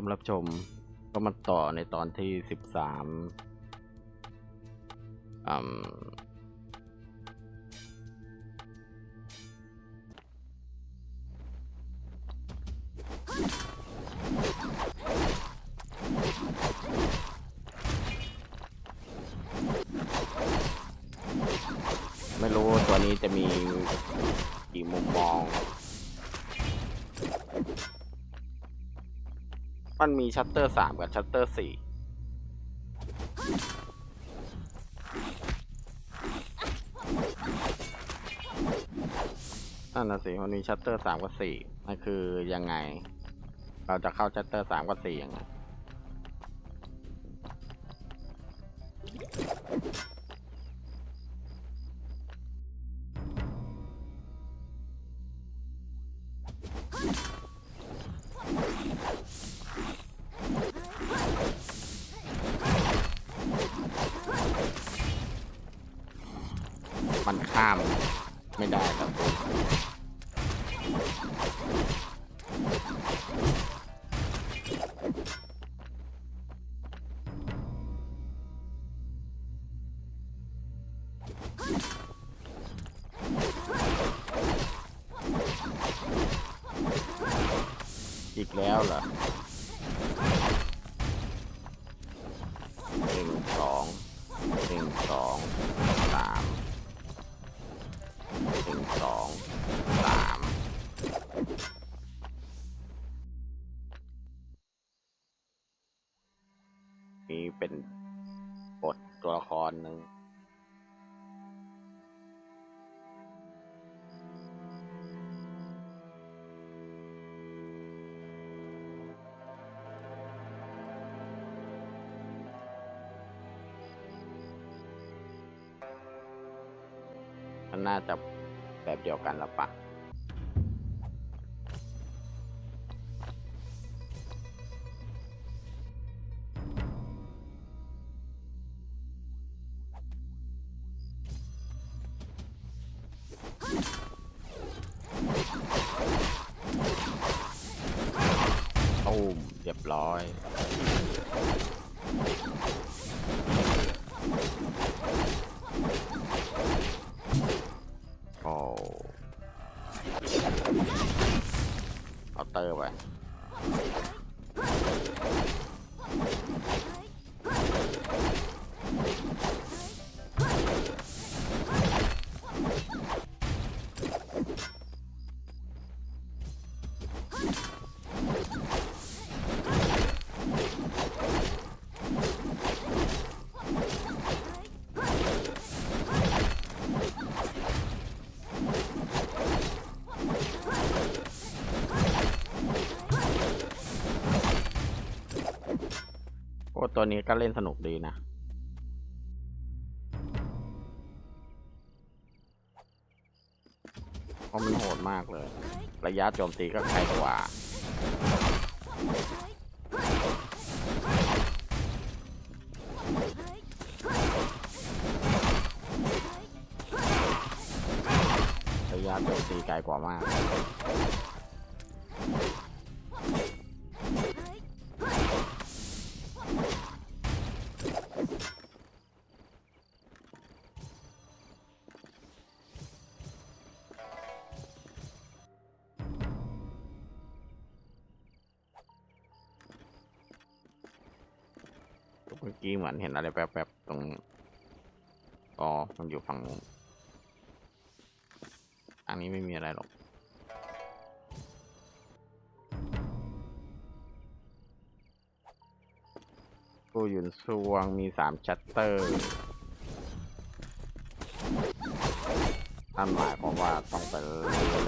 มรับชม ก็มาต่อในตอนที่สิบสามอืมไม่รู้ตัวนี้จะมีกี่มุมมอง มันมีชัตเตอร์สามกับชัตเตอร์สี่นั่นนะสิมันมีชัตเตอร์สามกับสี่นั่นคือยังไง เราจะเข้าชัตเตอร์สามกับสี่ยังไง อีกแล้วเหรอ น่าจะแบบเดียวกันละปะ ตัวนี้ก็เล่นสนุกดีนะ เพราะมันโหดมากเลย ระยะโจมตีก็ไกลกว่า ระยะโจมตีไกลกว่ามาก มือกี้เหมือนเห็นอะไรแป๊บๆตรงนี้อ๋อ มันอยู่ฝั่งนู้นอันนี้ไม่มีอะไรหรอกผู้หยุนซวงมีสามชัตเตอร์นั่นหมายความว่าต้องไปเล่น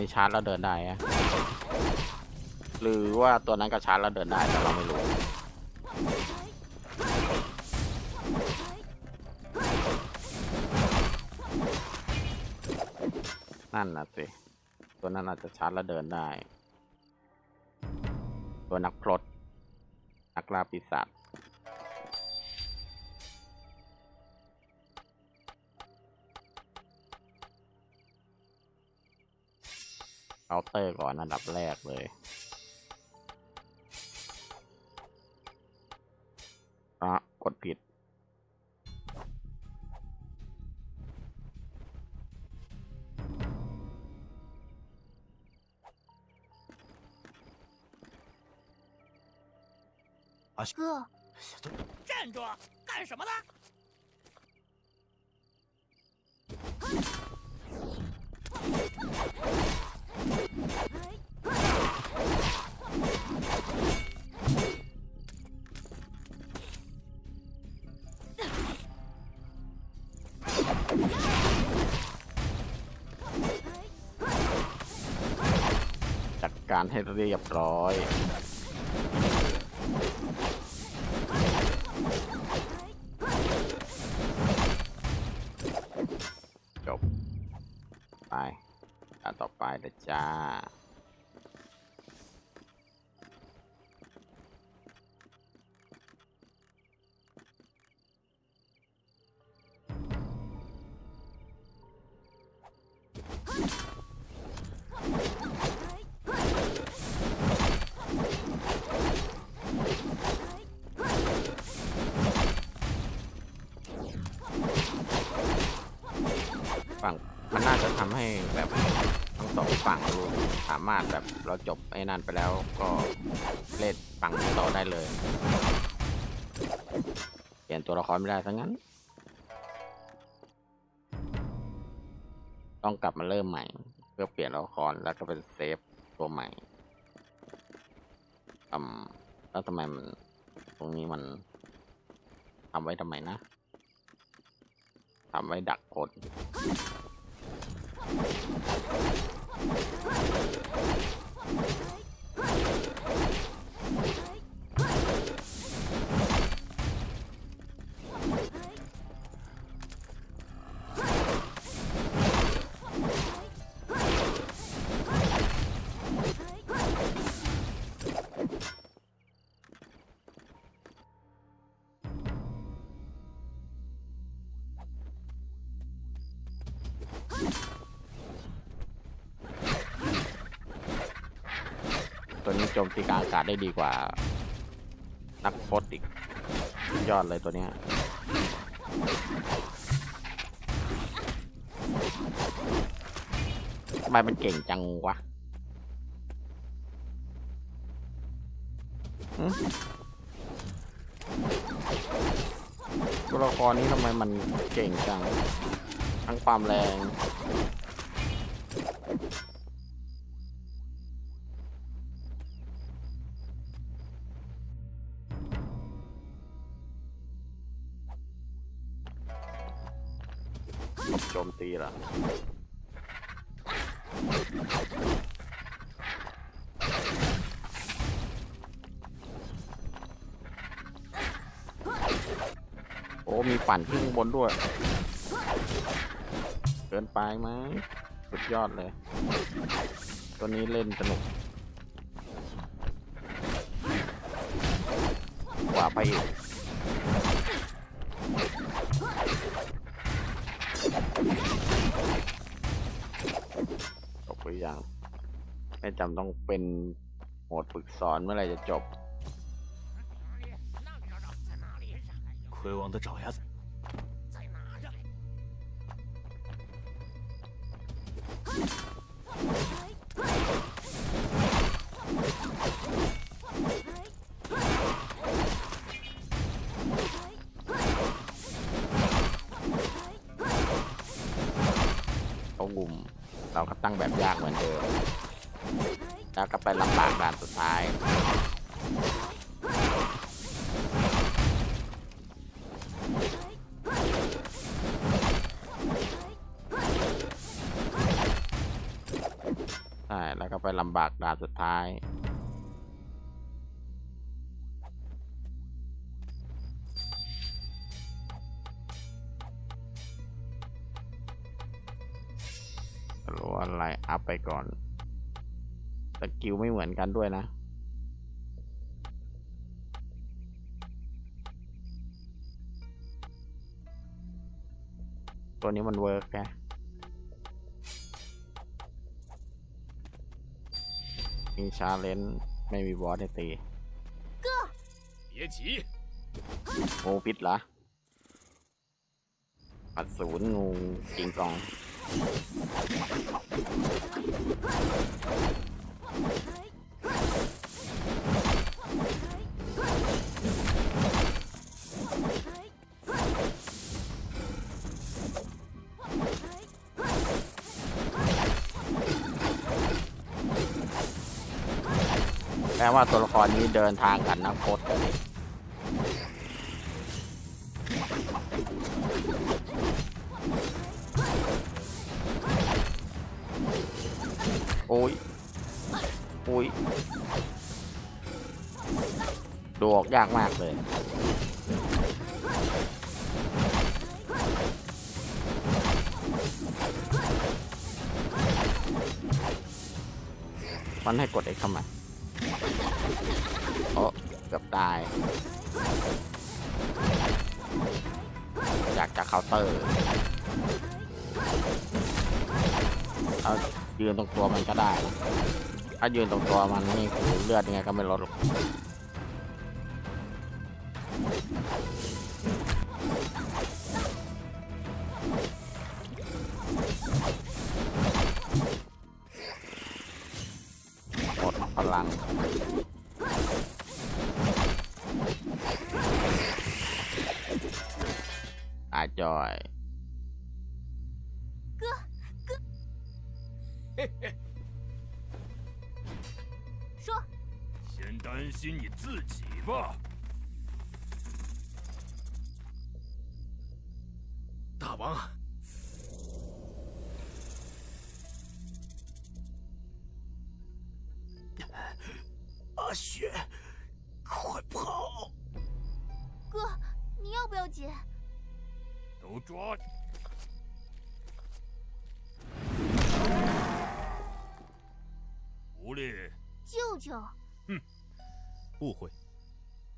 นี้ชาร์จแล้วเดินได้อะหรือว่าตัวนั้นก็ชาร์จแล้วเดินได้แต่เราไม่รู้ นั่นนะสิ ตัวนั้นอาจจะชาร์จแล้วเดินได้ ตัวนักพรตนักล่าปีศาจ เคาน์เตอร์ก่อนอันดับแรกเลยอ่ะกดผิด 哥，站住！干什么呢？ การให้เรียบร้อย จบ ไปอันต่อไปเลยจ้าามารถแบบเราจบไอ้นั่นไปแล้วก็เล่นฝั่งต่อได้เลย เปลี่ยนตัวละครไม่ได้ทั้งนั้น ต้องกลับมาเริ่มใหม่ เพื่อเปลี่ยนตัวละครแล้วก็เป็นเซฟตัวใหม่อืมแล้วทำไมมันตรงนี้มันทำไว้ทำไมนะทำไว้ดักคน Let's go. โจมตีกลางอากาศได้ดีกว่า นักพจน์อีก ยอดเลยตัวเนี้ยทำไมมันเก่งจังวะตัวละครนี้ทำไมมันเก่งจัง ทั้งความแรง เหรอโอ้มีปั่นขึ้นบนด้วย เกินไปไหมสุดยอดเลย ตัวนี้เล่นสนุกกว่าไปอีก จบหรือยัง ไม่ จำต้องเป็นโหมดฝึกสอนเมื่อไหรจะจบ 那里找找，在哪里？魁王的爪牙子，在哪这里？ เขางุม เราก็ตั้งแบบยากเหมือนเดิม แล้วก็ไปลำบากด่านสุดท้าย ใช่ แล้วก็ไปลำบากด่านสุดท้าย สกิลไม่เหมือนกันด้วยนะตัวนี้มันเวิร์กแกมีชาเลนจ์ไม่มีบอสให้ตี别急，งูพิษเหรอปัดศูนย์งูกิงกอง แปลว่าตัวละครนี้เดินทางกันนะโคตร อ้ยดูออกยากมากเลยมันให้กดเอ็กซ์ทำไมโอ้เกือบตาย อยากจะเคาน์เตอร์ เอายืนตรงตัวมันก็ได้ ถ้ายืนตรงตัวมันนี่คือเลือดยังไงก็ไม่ลดหรอกหมดพลังอาจอย 王，阿雪，快跑！哥，你要不要紧？都抓！狐狸，舅舅，误会，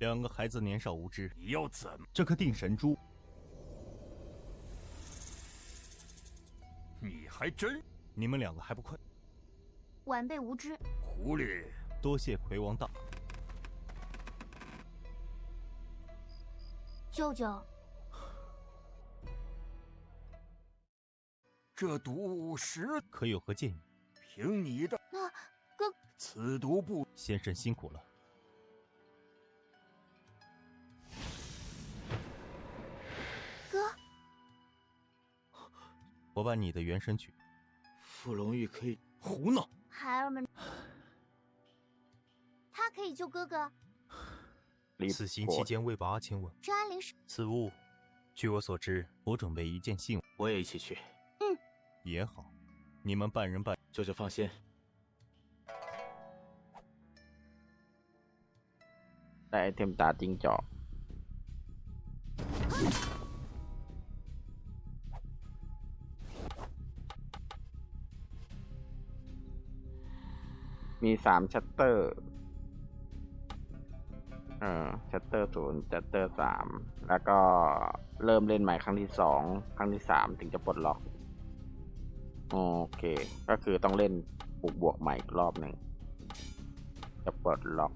两个孩子年少无知，你要怎么？这颗定神珠还真你们两个还不快？晚辈无知。狐狸，多谢魁王大。舅舅，这毒实可有何建议？凭你的那哥，此毒不先生辛苦了。我把你的原身取。傅龙玉可以胡闹，孩儿们，他可以救哥哥。此行期间未报阿千问，这安陵是此物，据我所知，我准备一件信物。我也一起去。嗯，也好，你们半人半，舅舅放心。来，听不打丁角。 มีสามชัตเตอร์ เออชัตเตอร์ศูนย์ชัตเตอร์สามแล้วก็เริ่มเล่นใหม่ครั้งที่สองครั้งที่สามถึงจะปลดล็อก โอเค ก็คือต้องเล่นปลูกบวกใหม่อีกรอบหนึ่งจะปลดล็อก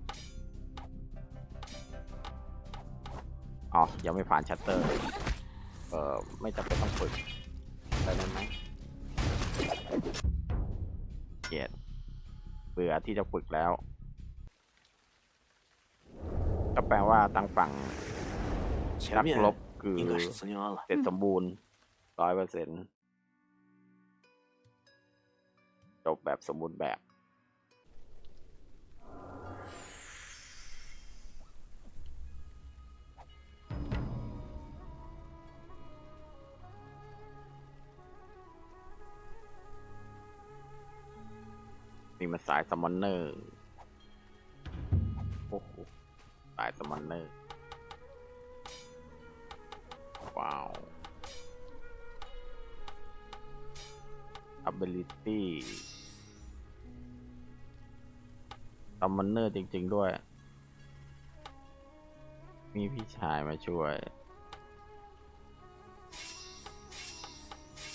อ๋อ ยังไม่ผ่านชัตเตอร์ เออไม่จำเป็นต้องฝึกได้ไหมเกียด เบื่อที่จะฝึกแล้ว ก็แปลว่าตั้งฝั่งนักรบคือเสร็จสมบูรณ์ร้อยเปอร์เซ็นต์จบแบบสมบูรณ์แบบ นี่มันสายสมอนเนอร์โอ้โหสายสมอนเนอร์ ว้าว ability ซัมมอนเนอร์จริง ๆ ด้วย มีพี่ชายมาช่วย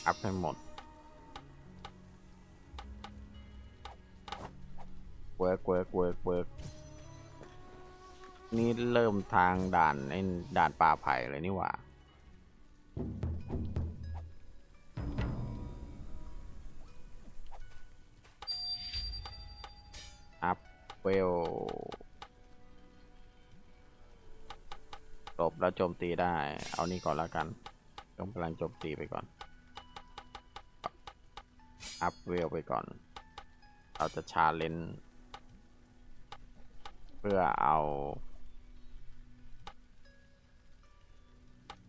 อัพให้หมด เวิร์กเวิร์กเวิร์กเวิร์กนี่เริ่มทางด่านไอ้ด่านป่าไผ่เลยนี่หว่าอัพเวลจบแล้วโจมตีได้ เอานี่ก่อนแล้วกัน ต้องกำลังโจมตีไปก่อน อัพเวลไปก่อน เราจะชาเลนจ์ เพื่อเอา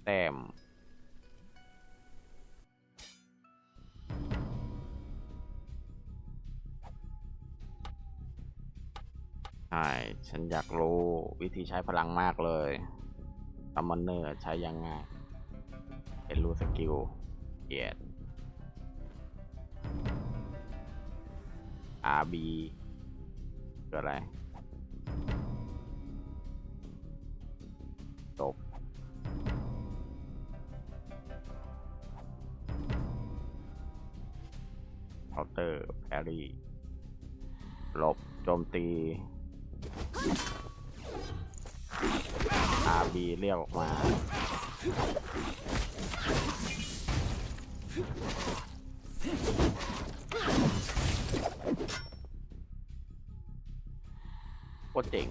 แต้มใช่ ฉันอยากรู้วิธีใช้พลังมากเลยซัมมอนเนอร์ใช้ยังไงเป็นรู้สกิลเกียร RB คืออะไร เตอร์แพรี่หลบโจมตี RB เรียกออกมา โคตรเจ๋ง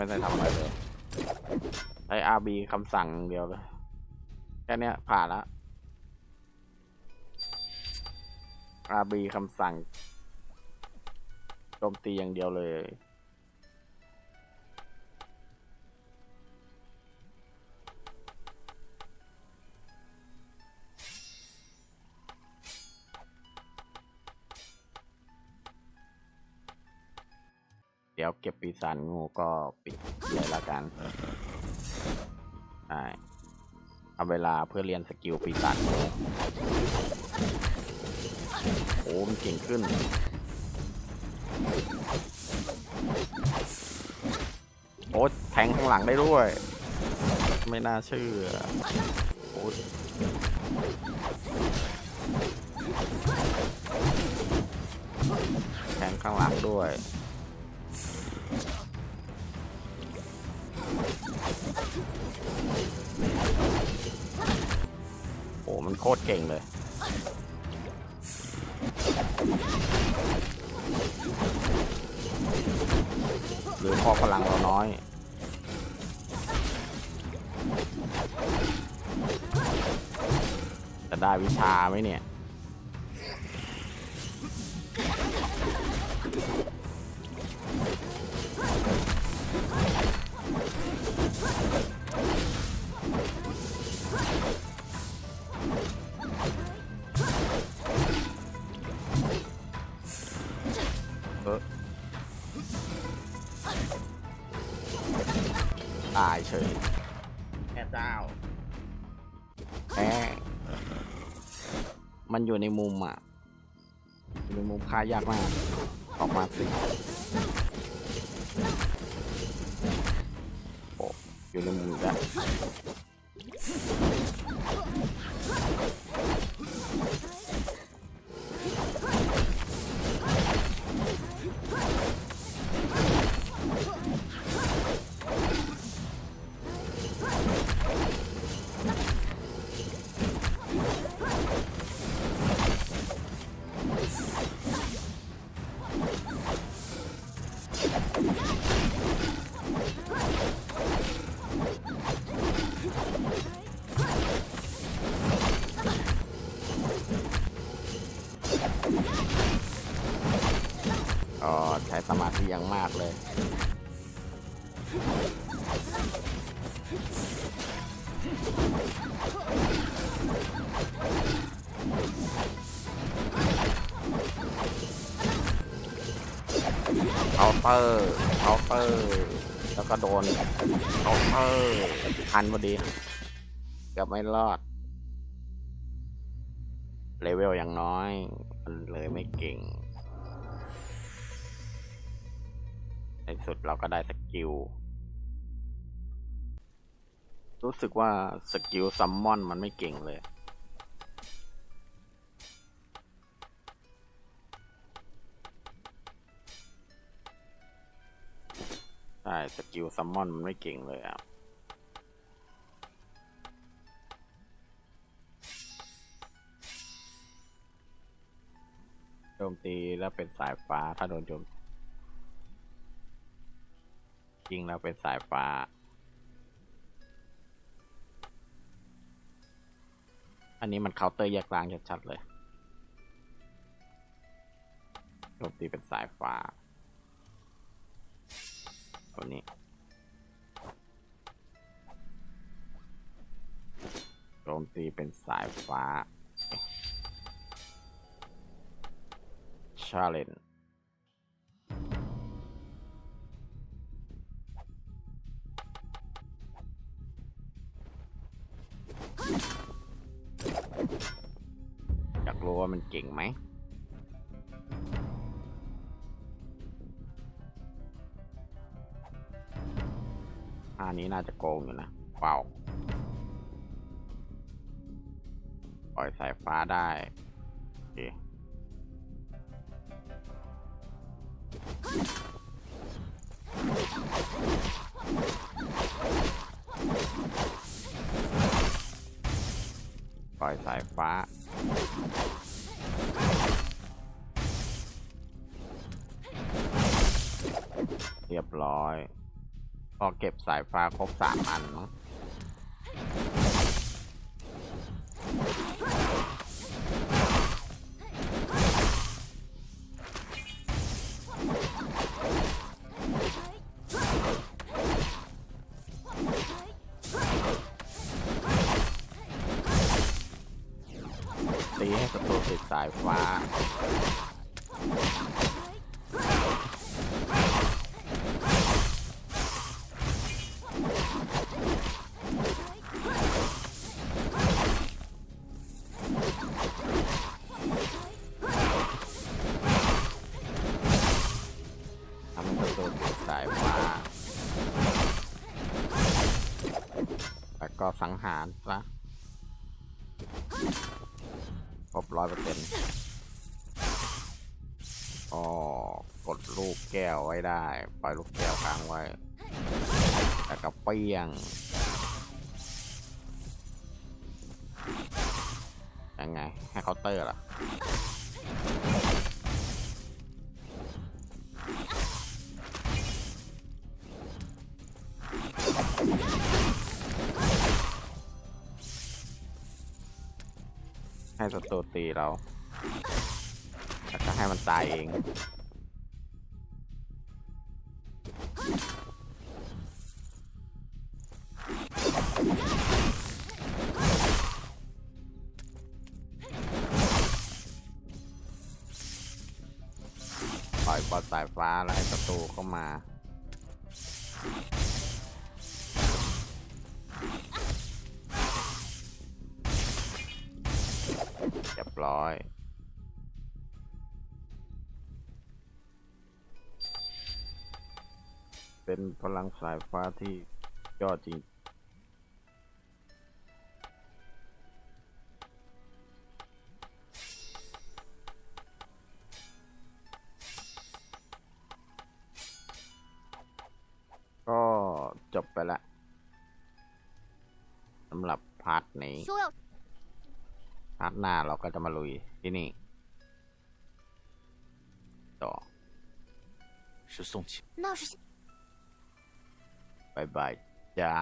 ไม่ได้ทำอะไรเลยใช้ RB คำสั่งเดียวเลยแค่นี้ผ่านแล้ว RB คำสั่งโจมตีอย่างเดียวเลย ดี๋ยวเก็บปีศาจงูก็ปิดเลยละกันใช่เอาเวลาเพื่อเรียนสกิลปีศาจงูโอ้มันเก่งขึ้น โอ้แทงข้างหลังได้ด้วย ไม่น่าเชื่อโอ้แทงข้างหลังด้วย โคตรเก่งเลย หรือพอพลังเราน้อย จะได้วิชาไหมเนี่ย มันอยู่ในมุมอะอยู่ในมุมคายากมากออกมาสิโอ้อยู่ในมุมอีกแล้ เคาน์เตอร์เคาน์เตอร์แล้วก็โดนเคาน์เตอร์ทันพอดีเกือบไม่รอดเลเวลยังน้อยมันเลยไม่เก่งในสุดเราก็ได้สกิลรู้สึกว่าสกิลซัมมอนมันไม่เก่งเลย ใช่สกิลซัมมอนมันไม่เก่งเลยอะโจมตีแล้วเป็นสายฟ้า ถ้าโดนโจมยิงแล้วเป็นสายฟ้า อันนี้มันเคาน์เตอร์แยกล่างชัดๆเลยโจมตีเป็นสายฟ้า ตัวนี้ โจมตีเป็นสายฟ้า ชาเลนอยากรู้ว่ามันเก่งไหม อันนี้น่าจะโกงอยู่นะเปล่าปล่อยสายฟ้าได้โอเคปล่อยสายฟ้าเรียบร้อย พอเก็บสายฟ้าครบสามอันเนาะตีให้ศัตรูติดสายฟ้า แล้วก็เปี้ยงยังไง ให้เคาน์เตอร์ล่ะให้ศัตรูตีเราแล้วก็ให้มันตายเอง ศัตรูเข้ามา เรียบร้อยเป็นพลังสายฟ้าที่ยอดจริงาร์ทนี้ 说要 พาร์ทหน้าเราก็จะมาลุยที่นี่ ต่อ 是宋琦。那是บายบายจ้า